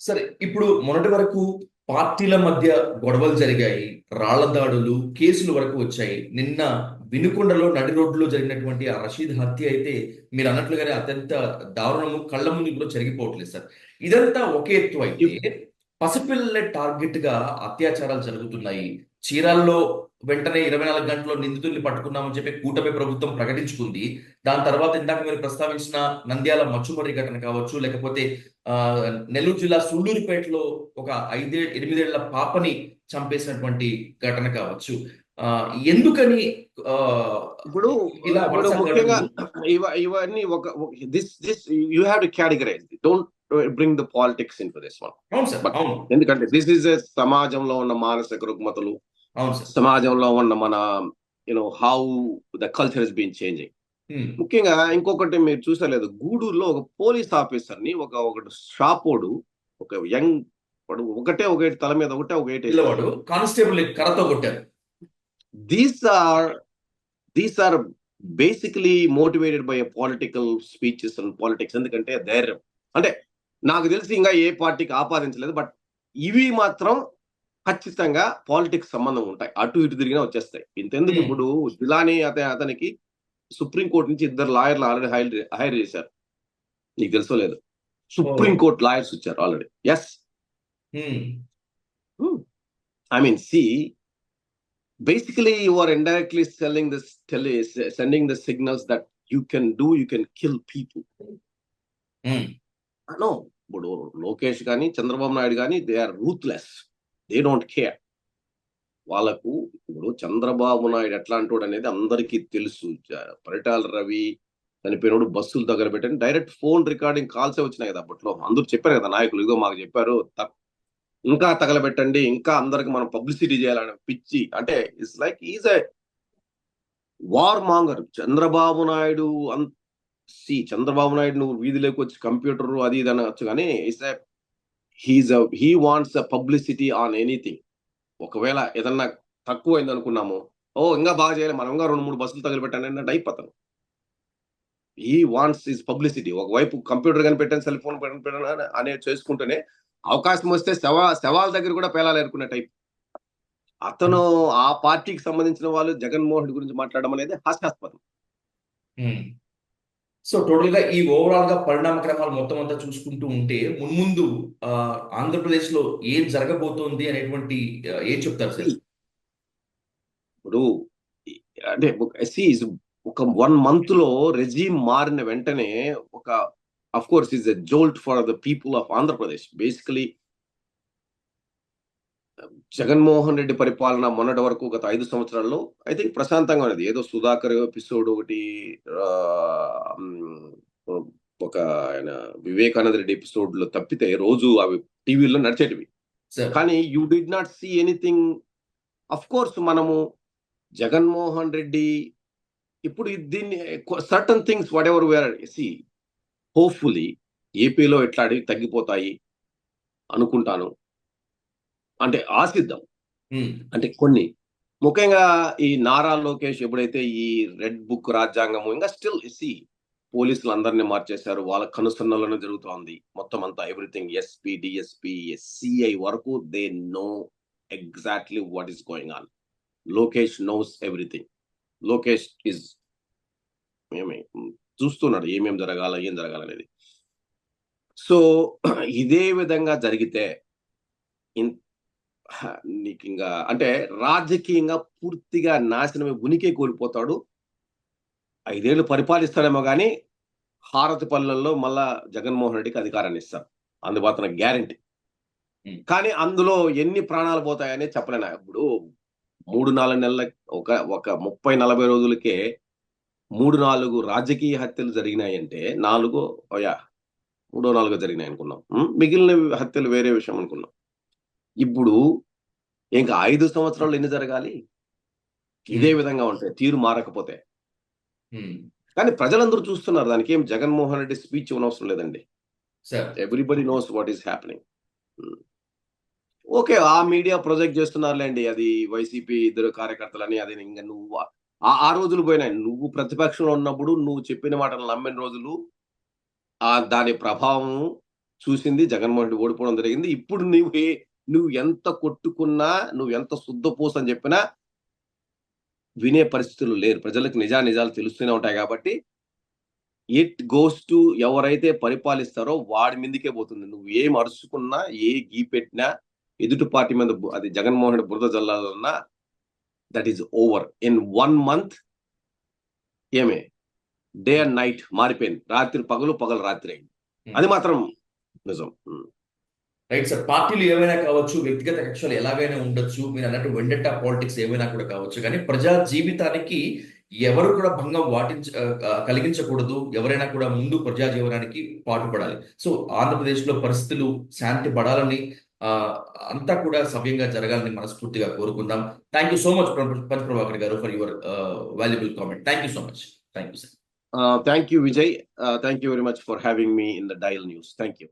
సరే ఇప్పుడు మొన్నటి వరకు పార్టీల మధ్య గొడవలు జరిగాయి రాళ్ళ దాడులు కేసులు వరకు వచ్చాయి. నిన్న వినుకొండలో నడి రోడ్డులో జరిగినటువంటి ఆ రషీద్ హత్య అయితే మీరు అన్నట్లుగానే అత్యంత దారుణము కళ్ళ ముందు కూడా జరిగిపోవట్లేదు సార్. ఇదంతా ఒకే ఎత్తు అయితే పసిపిల్లల టార్గెట్గా అత్యాచారాలు జరుగుతున్నాయి. చీరాల్లో వెంటనే ఇరవై నాలుగు గంటల్లో నిందితుల్ని పట్టుకున్నామని చెప్పి కూటమి ప్రభుత్వం ప్రకటించుకుంది. దాని తర్వాత ఇందాక మీరు ప్రస్తావించిన నంద్యాల మచ్చుమర్రి ఘటన కావచ్చు లేకపోతే నెల్లూరు జిల్లా సుళ్ళూరుపేటలో ఒక ఐదే ఎనిమిదేళ్ళ పాపని చంపేసినటువంటి ఘటన కావచ్చు. ఎందుకని ఇప్పుడు ఇలా ముఖ్యంగా ఇవన్నీ ఒక this this you have to categorize don't bring the politics in this one ఎందుకంటే దిస్ ఇస్ సమాజంలో ఉన్న మానసిక రుగ్మతలు సమాజంలో ఉన్న మన you know how the culture is been changing ముఖ్యంగా ఇంకొకటి మీరు చూసలేదు గూడూరులో ఒక పోలీస్ ఆఫీసర్ని ఒక ఒకటి షాపోడు ఒక యంగ్ వాడు ఒకటే ఒక తల మీద ఒకటే ఒక ఏటు పిల్లవాడు కానిస్టేబుల్ కర్రతో కొట్టారు. These are these are basically motivated by political speeches and politics ఎందుకంటే ధైర్యం. అంటే నాకు తెలిసి ఇంకా ఏ పార్టీకి ఆపాదించలేదు బట్ ఇవి మాత్రం ఖచ్చితంగా పాలిటిక్స్ సంబంధం ఉంటాయి. అటు ఇటు తిరిగినా వచ్చేస్తాయి. ఇంతెందుకు. ఇప్పుడు జిలానీ అతని అతనికి సుప్రీంకోర్టు నుంచి ఇద్దరు లాయర్లు ఆల్రెడీ హైర్ హైర్ చేశారు. నీకు తెలుసో లేదు? సుప్రీంకోర్టు లాయర్స్ వచ్చారు already. Yes see, basically you are indirectly selling this, tele, sending the signals that you can do, you can kill people. Um, No, ఇప్పుడు లోకేష్ కానీ చంద్రబాబు నాయుడు కానీ they are ruthless they don't care వాళ్ళకు ఇప్పుడు చంద్రబాబు నాయుడు ఎట్లాంటోడు అనేది అందరికీ తెలుసు. పరిటాల రవి చనిపోయినప్పుడు బస్సులు దగ్గర పెట్టండి డైరెక్ట్ ఫోన్ రికార్డింగ్ కాల్సే వచ్చినాయి కదా అప్పట్లో. అందరూ చెప్పారు కదా నాయకులు ఇదిగో మాకు చెప్పారు ఇంకా తగలబెట్టండి ఇంకా అందరికి మనం పబ్లిసిటీ చేయాలని పిచ్చి. అంటే it's like is a war monger Chandrababu Naidu అంత సి చంద్రబాబు నాయుడు నువ్వు వీధిలోకి వచ్చి కంప్యూటర్ అది ఇది అనవచ్చు కానీ it's he's he wants a publicity on anything ఒకవేళ ఏదన్నా తక్కువ అయింది అనుకున్నాము ఓ ఇంకా బాగా చేయాలి మనం ఇంకా రెండు మూడు బస్సులు తగిలిపెట్టాను అన్నట్టు అయిపోతాను ఈ వాంట్స్ ఇస్ పబ్లిసిటీ ఒకవైపు కంప్యూటర్ కనిపెట్టాను సెల్ ఫోన్ కనిపెట్టాను అనేది చేసుకుంటూనే అవకాశం వస్తే శవ శవాల దగ్గర కూడా పేలాలు టైప్. అతను ఆ పార్టీకి సంబంధించిన వాళ్ళు జగన్మోహన్ గురించి మాట్లాడడం అనేది హాస్యాస్పదం. Hmm. సో టోటల్గా ఈ ఓవరాల్గా పరిణామ క్రమాలు మొత్తం అంతా చూసుకుంటూ ఉంటే మున్ముందు ఆంధ్రప్రదేశ్లో ఏం జరగబోతోంది అనేటువంటి ఏం చెప్తారు సార్? ఇప్పుడు అంటే ఒక వన్ మంత్లో రెజీమ్ మారిన వెంటనే ఒక of course is a jolt for the people of Andhra Pradesh basically Jaganmohan Reddy పరిపాలన మొన్నటి వరకు గత ఐదు సంవత్సరాల్లో ఐ థింక్ ప్రశాంతంగా ఉన్నది ఏదో సుధాకర్ ఎపిసోడ్ ఒకటి ఒక ఆయన వివేకానంద రెడ్డి ఎపిసోడ్లో తప్పితే రోజు అవి టీవీలో నడిచేటివి. కానీ you did not see anything of course మనము జగన్మోహన్ రెడ్డి ఇప్పుడు దీన్ని certain things what ever where C hopefully ఏపీలో ఎట్లా అడిగి తగ్గిపోతాయి అనుకుంటాను. అంటే ఆశిద్దాం. అంటే కొన్ని ముఖ్యంగా ఈ నారా లోకేష్ ఎప్పుడైతే ఈ రెడ్ బుక్ రాజ్యాంగము ఇంకా స్టిల్ సి పోలీసులు అందరినీ మార్చేశారు వాళ్ళ కనుసన్నలను జరుగుతోంది. మొత్తం అంతా ఎవ్రీథింగ్ ఎస్పీ డిఎస్పీ సిఐ వరకు they know exactly what is going on. Lokesh knows everything. Lokesh is ఏమి చూస్తున్నాడు ఏమేం జరగాల ఏం జరగాలనేది సో ఇదే విధంగా జరిగితే నీకు ఇంకా అంటే రాజకీయంగా పూర్తిగా నాశనమే ఉనికి కోల్పోతాడు ఐదేళ్ళు పరిపాలిస్తాడేమో కానీ హారతి పల్లెల్లో మళ్ళా జగన్మోహన్ రెడ్డికి అధికారాన్ని ఇస్తారు అందుబాటున గ్యారంటీ. కానీ అందులో ఎన్ని ప్రాణాలు పోతాయని చెప్పలేను ఇప్పుడు మూడు నాలుగు నెలల ఒక ఒక ముప్పై నలభై రోజులకే మూడు నాలుగు రాజకీయ హత్యలు జరిగినాయంటే నాలుగు యా మూడో నాలుగో జరిగినాయి అనుకున్నాం? మిగిలిన హత్యలు వేరే విషయం అనుకున్నాం ఇప్పుడు ఇంకా ఐదు సంవత్సరాలు ఎన్ని జరగాలి? ఇదే విధంగా ఉంటాయి. తీరు మారకపోతే. కానీ ప్రజలందరూ చూస్తున్నారు. దానికి ఏం జగన్మోహన్ రెడ్డి స్పీచ్ ఇవ్వనవసరం లేదండి. Sir. Everybody knows what is happening okay ఆ మీడియా ప్రొజెక్ట్ చేస్తున్నారులేండి. అది వైసీపీ ఇద్దరు కార్యకర్తలని అది ఇంకా నువ్వు ఆ రోజులు పోయినాయి. నువ్వు ప్రతిపక్షంలో ఉన్నప్పుడు నువ్వు చెప్పిన మాటలు నమ్మిన రోజులు ఆ దాని ప్రభావం చూసింది జగన్మోహన్ రెడ్డి ఓడిపోవడం జరిగింది. ఇప్పుడు నువ్వు నువ్వు ఎంత కొట్టుకున్నా నువ్వు ఎంత శుద్ధపోసు అని చెప్పినా వినే పరిస్థితులు లేరు. ప్రజలకు నిజా నిజాలు తెలుస్తూనే ఉంటాయి కాబట్టి ఇట్ గోస్ టు ఎవరైతే పరిపాలిస్తారో వాడి మీదకే పోతుంది. నువ్వు ఏం అరుచుకున్నా ఏ గీ పెట్టినా ఎదుటి పార్టీ మీద అది జగన్మోహన్ రెడ్డి బురద జల్లాలన్నా that is over in one month ఏమే? డే అండ్ నైట్ మారిపోయింది. రాత్రి పగలు పగలు రాత్రి అయింది. అది మాత్రం నిజం. ఉమ్. రైట్ సార్ పార్టీలు ఏమైనా కావచ్చు వ్యక్తిగత కక్షలు ఎలాగైనా ఉండొచ్చు మీరు అన్నట్టు వెండటా పాలిటిక్స్ ఏమైనా కూడా కావచ్చు. కానీ ప్రజా జీవితానికి ఎవరు కూడా భంగం వాటించ కలిగించకూడదు. ఎవరైనా కూడా ముందు ప్రజా జీవనానికి పాటుపడాలి. సో ఆంధ్రప్రదేశ్లో పరిస్థితులు శాంతి పడాలని అంతా కూడా సవ్యంగా జరగాలని మనస్ఫూర్తిగా కోరుకుందాం. Thank you so much Pancha Prabhakar గారు for your valuable comment thank you so much thank you sir thank you Vijay thank you very much for having me in the dial news thank you